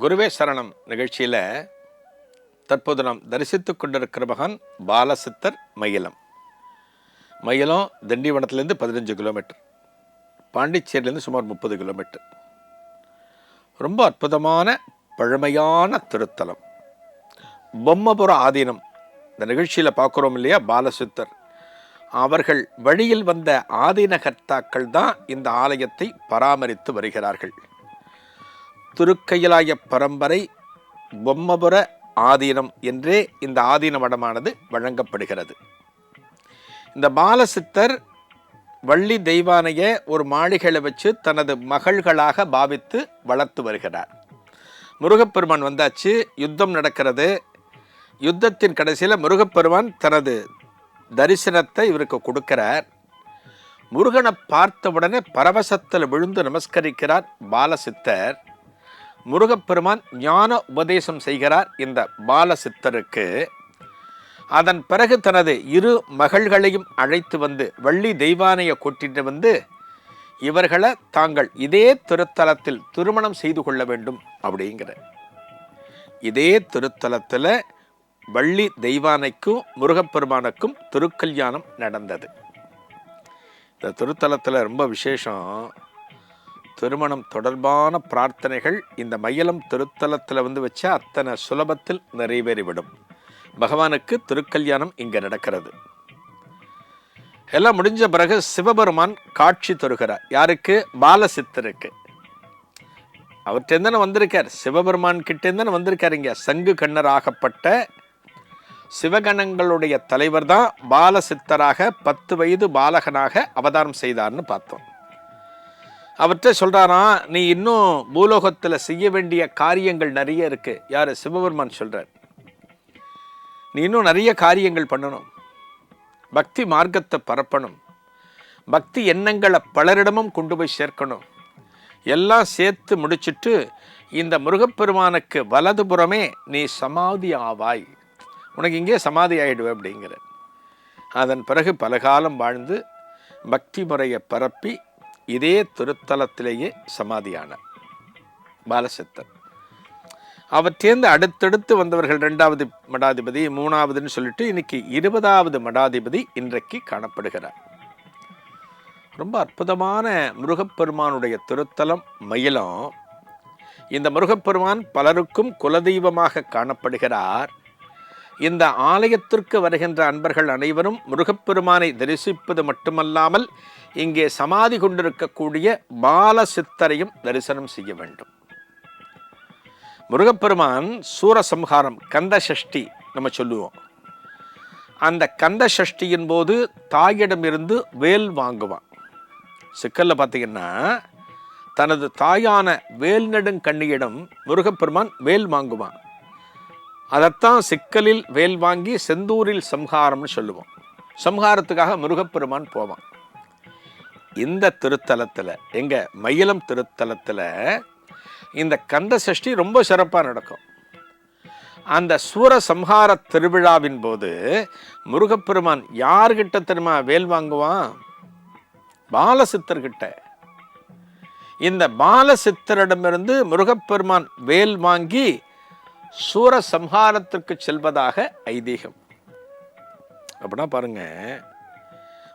குருவே சரணம். நிகழ்ச்சியில் தற்போது நாம் தரிசித்து கொண்டிருக்கிற மகன் பாலசித்தர் மயிலம். மயிலம் திண்டிவனத்துலேருந்து பதினஞ்சு கிலோமீட்டர். பாண்டிச்சேரியிலேருந்து சுமார் முப்பது கிலோமீட்டர். ரொம்ப அற்புதமான பழமையான திருத்தலம். பொம்மபுர ஆதீனம். இந்த நிகழ்ச்சியில் பார்க்குறோம் இல்லையா பாலசித்தர். அவர்கள் வழியில் வந்த ஆதீன கர்த்தாக்கள் தான் இந்த ஆலயத்தை பராமரித்து வருகிறார்கள். திருக்கையிலாய பரம்பரை பொம்மபுர ஆதீனம் என்றே இந்த ஆதீன மடமானது வழங்கப்படுகிறது. இந்த பாலசித்தர் வள்ளி தெய்வானைய ஒரு மாளிகையில் வச்சு தனது மகள்களாக பாவித்து வளர்த்து வருகிறார். முருகப்பெருமான் வந்தாச்சு யுத்தம் நடக்கிறது. யுத்தத்தின் கடைசியில் முருகப்பெருமான் தனது தரிசனத்தை இவருக்கு கொடுக்கிறார். முருகனை பார்த்தவுடனே பரவசத்தில் விழுந்து நமஸ்கரிக்கிறார் பாலசித்தர். முருகப்பெருமான் ஞான உபதேசம் செய்கிறார் இந்த பாலசித்தருக்கு. அதன் பிறகு தனது இரு மகள்களையும் அழைத்து வந்து வள்ளி தெய்வானைய கூட்டிட்டு வந்து இவர்களை தாங்கள் இதே திருத்தலத்தில் திருமணம் செய்து கொள்ள வேண்டும் அப்படிங்கிற இதே திருத்தலத்தில் வள்ளி தெய்வானைக்கும் முருகப்பெருமானுக்கும் திருக்கல்யாணம் நடந்தது. இந்த திருத்தலத்தில் ரொம்ப விசேஷம். திருமணம் தொடர்பான பிரார்த்தனைகள் இந்த மயிலம் திருத்தலத்தில் வந்து வச்சா அத்தனை சுலபத்தில் நிறைவேறிவிடும். பகவானுக்கு திருக்கல்யாணம் இங்கே நடக்கிறது. எல்லாம் முடிஞ்ச பிறகு சிவபெருமான் காட்சி தருகிறார். யாருக்கு? பாலசித்தருக்கு. அவர்கிட்ட வந்திருக்கார். சிவபெருமான் கிட்டேருந்து வந்திருக்கார் இங்கே. சங்கு கண்ணராகப்பட்ட சிவகணங்களுடைய தலைவர் தான் பாலசித்தராக பத்து வயது பாலகனாக அவதாரம் செய்தார்னு பார்த்தோம். அவற்றை சொல்கிறாராம் நீ இன்னும் பூலோகத்தில் செய்ய வேண்டிய காரியங்கள் நிறைய இருக்குது யார்? சிவபெருமான் சொல்கிறார் நீ இன்னும் நிறைய காரியங்கள் பண்ணணும். பக்தி மார்க்கத்தை பரப்பணும். பக்தி எண்ணங்களை பலரிடமும் கொண்டு போய் சேர்க்கணும். எல்லாம் சேர்த்து முடிச்சிட்டு இந்த முருகப்பெருமானுக்கு வலதுபுறமே நீ சமாதி ஆவாய். உனக்கு இங்கே சமாதி ஆகிடுவே அப்படிங்கிற அதன் பிறகு பல காலம் வாழ்ந்து பக்தி முறையை பரப்பி இதே திருத்தலத்திலேயே சமாதியானார் பாலசித்தர். அவற்றேர்ந்து அடுத்தடுத்து வந்தவர்கள் ரெண்டாவது மடாதிபதி மூணாவதுன்னு சொல்லிட்டு இன்னைக்கு இருபதாவது மடாதிபதி இன்றைக்கு காணப்படுகிறார். ரொம்ப அற்புதமான முருகப்பெருமானுடைய திருத்தலம் மயிலம். இந்த முருகப்பெருமான் பலருக்கும் குலதெய்வமாக காணப்படுகிறார். இந்த ஆலயத்திற்கு வருகின்ற அன்பர்கள் அனைவரும் முருகப்பெருமானை தரிசிப்பது மட்டுமல்லாமல் இங்கே சமாதி கொண்டிருக்கக்கூடிய பால சித்தரையும் தரிசனம் செய்ய வேண்டும். முருகப்பெருமான் சூரசம்ஹாரம் கந்த சஷ்டி நம்ம சொல்லுவோம். அந்த கந்த சஷ்டியின் போது தாயிடமிருந்து வேல் வாங்குவான். சிக்கலில் பார்த்தீங்கன்னா தனது தாயான வேல் நெடுங்கண்ணியிடம் முருகப்பெருமான் வேல் வாங்குவான். அதைத்தான் சிக்கலில் வேல் வாங்கி செந்தூரில் சம்ஹாரம்னு சொல்லுவோம். சம்ஹாரத்துக்காக முருகப்பெருமான் போவான். இந்த திருத்தலத்தில் எங்க மயிலம் திருத்தலத்தில் இந்த கந்த சஷ்டி ரொம்ப சிறப்பாக நடக்கும். அந்த சூர சம்ஹார திருவிழாவின் போது முருகப்பெருமான் யார்கிட்ட தெரியுமா வேல் வாங்குவான்? பாலசித்தர்கிட்ட. இந்த பாலசித்தரிடமிருந்து முருகப்பெருமான் வேல் வாங்கி சூரசம்ஹாரத்திற்கு செல்வதாக ஐதீகம். அப்படின்னா பாருங்க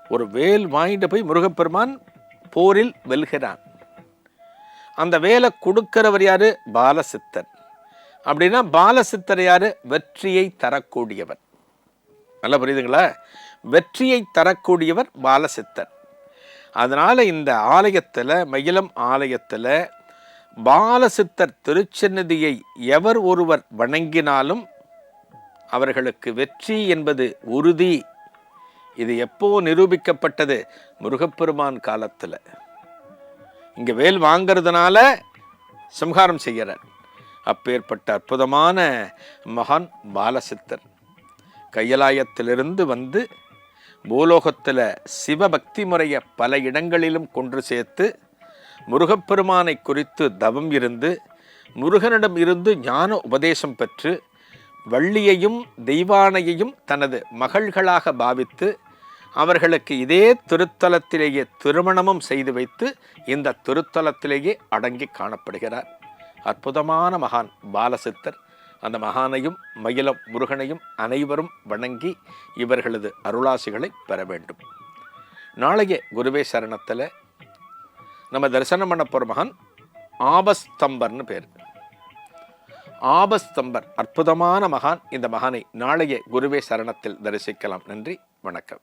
ஒரு வேல் வாங்கிட்டு போய் முருகப்பெருமான் போரில் வெல்கிறான். அந்த வேலை கொடுக்கிறவர் யாரு? பாலசித்தர் அப்படின்னா பாலசித்தர் யாரு? வெற்றியை தரக்கூடியவர். நல்லா புரியுதுங்களா? வெற்றியை தரக்கூடியவர் பாலசித்தர் அதனால் இந்த ஆலயத்தில் மயிலம் ஆலயத்தில் பாலசித்தர் திருச்சந்நிதியை எவர் ஒருவர் வணங்கினாலும் அவர்களுக்கு வெற்றி என்பது உறுதி. இது எப்போ நிரூபிக்கப்பட்டது? முருகப்பெருமான் காலத்தில். இங்கே வேல் வாங்கிறதுனால சம்ஹாரம் செய்கிறார் அப்பேற்பட்ட அற்புதமான மகான் பாலசித்தர். கையலாயத்திலிருந்து வந்து பூலோகத்தில் சிவபக்தி முறையை பல இடங்களிலும் கொன்று சேர்த்து முருகப்பெருமானை குறித்து தவம் இருந்து முருகனிடம் இருந்து ஞான உபதேசம் பெற்று வள்ளியையும் தெய்வானையையும் தனது மகள்களாக பாவித்து அவர்களுக்கு இதே திருத்தலத்திலேயே திருமணமும் செய்து வைத்து இந்த திருத்தலத்திலேயே அடங்கி காணப்படுகிறார். அற்புதமான மகான் பாலசித்தர். அந்த மகானையும் மயிலம் முருகனையும் அனைவரும் வணங்கி இவர்களது அருளாசிகளை பெற வேண்டும். நாளைய குருவே சரணத்தில் நம்ம தரிசனம் பண்ண போகிற மகன் ஆபஸ்தம்பர்னு பேர். ஆபஸ்தம்பர் அற்புதமான மகான். இந்த மகானை நாளைய குருவே சரணத்தில் தரிசிக்கலாம். நன்றி வணக்கம்.